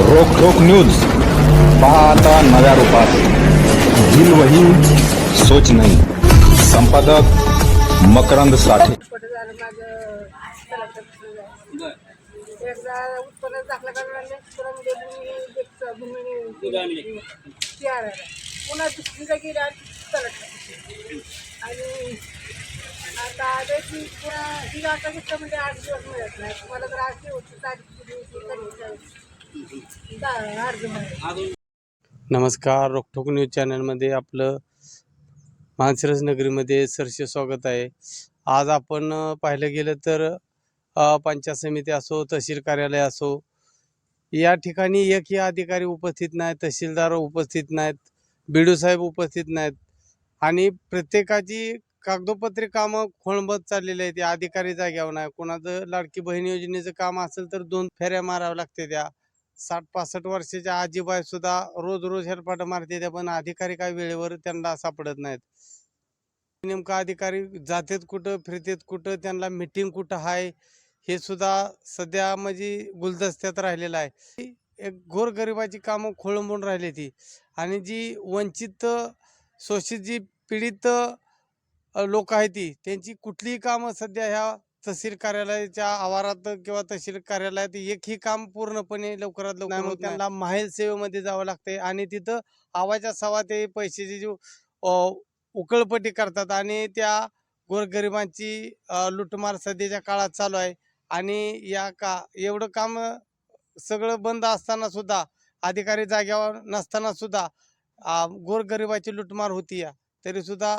रोख रोख न्यूज. पहा आता नव्या रूपात. दिल वही सोच नाही. संपादक मकरंद साठे. झालं माझं एकदा उत्पन्न दाखला करायला पुन्हा म्हणजे भूमी आहे पुन्हा गेली आणि आता त्याची पुन्हा ही आता म्हणजे आठ दिवस मिळत नाही तुम्हाला तर आठ दिवस नमस्कार रोकठोक न्यूज चॅनलमध्ये आपलं मानसिरस नगरीमध्ये सरसे स्वागत आहे. आज आपण पाहिलं गेलं तर पंचायत समिती असो तहसील कार्यालय असो या ठिकाणी एकही अधिकारी उपस्थित नाहीत तहसीलदार उपस्थित नाहीत बिडू साहेब उपस्थित नाहीत आणि प्रत्येकाची कागदोपत्री कामं खोळंबत चाललेली आहेत. या अधिकारी जाग्यावर नाही. कोणाचं लाडकी बहीण योजनेचं काम असेल तर दोन फेऱ्या माराव्या लागते त्या. साठ पासष्ट वर्षाच्या आजीबाई सुद्धा रोज रोज हेलपाट मारते त्या पण अधिकारी काय वेळेवर त्यांना सापडत नाहीत. नेमका अधिकारी जातेत कुठं फिरतेत कुठं त्यांना मिटिंग कुठं आहे हे सुद्धा सध्या म्हणजे गुलदस्त्यात राहिलेलं आहे. एक गोरगरिबाची कामं खोळंबून राहिली ती. आणि जी वंचित शोषित जी पीडित लोक आहेत ती त्यांची कुठलीही कामं सध्या ह्या तहसील कार्यालयाच्या आवारात किंवा तहसील कार्यालयात एकही काम पूर्णपणे लवकरात लवकर त्यांना माहेल सेवेमध्ये जावं लागते आणि तिथं आवाच्या सवा ते पैशाची जो उकळपट्टी करतात आणि त्या गोरगरिबांची लुटमार सध्याच्या काळात चालू आहे. आणि या का एवढं काम सगळं बंद असताना सुद्धा अधिकारी जाग्यावर नसताना सुद्धा गोरगरिबाची लुटमार होती या तरी सुद्धा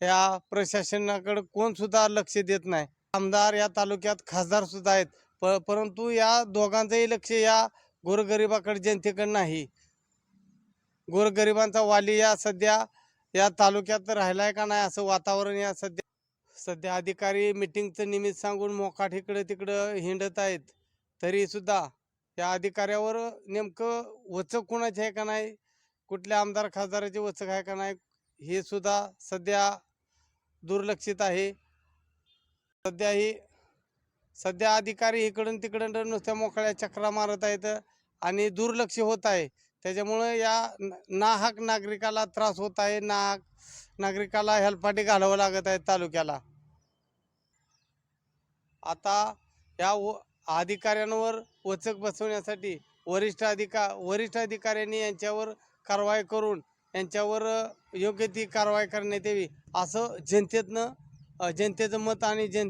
या प्रशासनाकडे कोण सुद्धा लक्ष देत नाही. आमदार या तालुक्यात खासदार सुद्धा आहेत. प परंतु या दोघांचंही लक्ष या गोरगरिबाकडे जनतेकडे नाही. गोरगरिबांचा वाली या सध्या या तालुक्यात राहिलाय का नाही असं वातावरण या सध्या सध्या अधिकारी मिटिंगचं निमित्त सांगून मोकाट इकडं तिकडं हिंडत आहेत. तरी सुद्धा या अधिकाऱ्यावर नेमकं वचक कोणाचे आहे का नाही कुठल्या आमदार खासदाराचे वचक आहे का नाही हे सुद्धा सध्या दुर्लक्षित आहे. सध्या ही सध्या अधिकारी इकडून तिकडून नुसत्या मोकळ्या चक्रा मारत आहेत आणि दुर्लक्ष होत आहे. त्याच्यामुळं या नाहक नागरिकाला त्रास होत आहे. नाहक नागरिकाला हेल्पाटी घालावं लागत आहे तालुक्याला. आता या अधिकाऱ्यांवर वचक बसवण्यासाठी वरिष्ठ अधिका वरिष्ठ अधिकाऱ्यांनी यांच्यावर कारवाई करून यांच्यावर योग्य ती कारवाई करण्यात यावी असं जनतेतनं जनतेचं मत आणि जन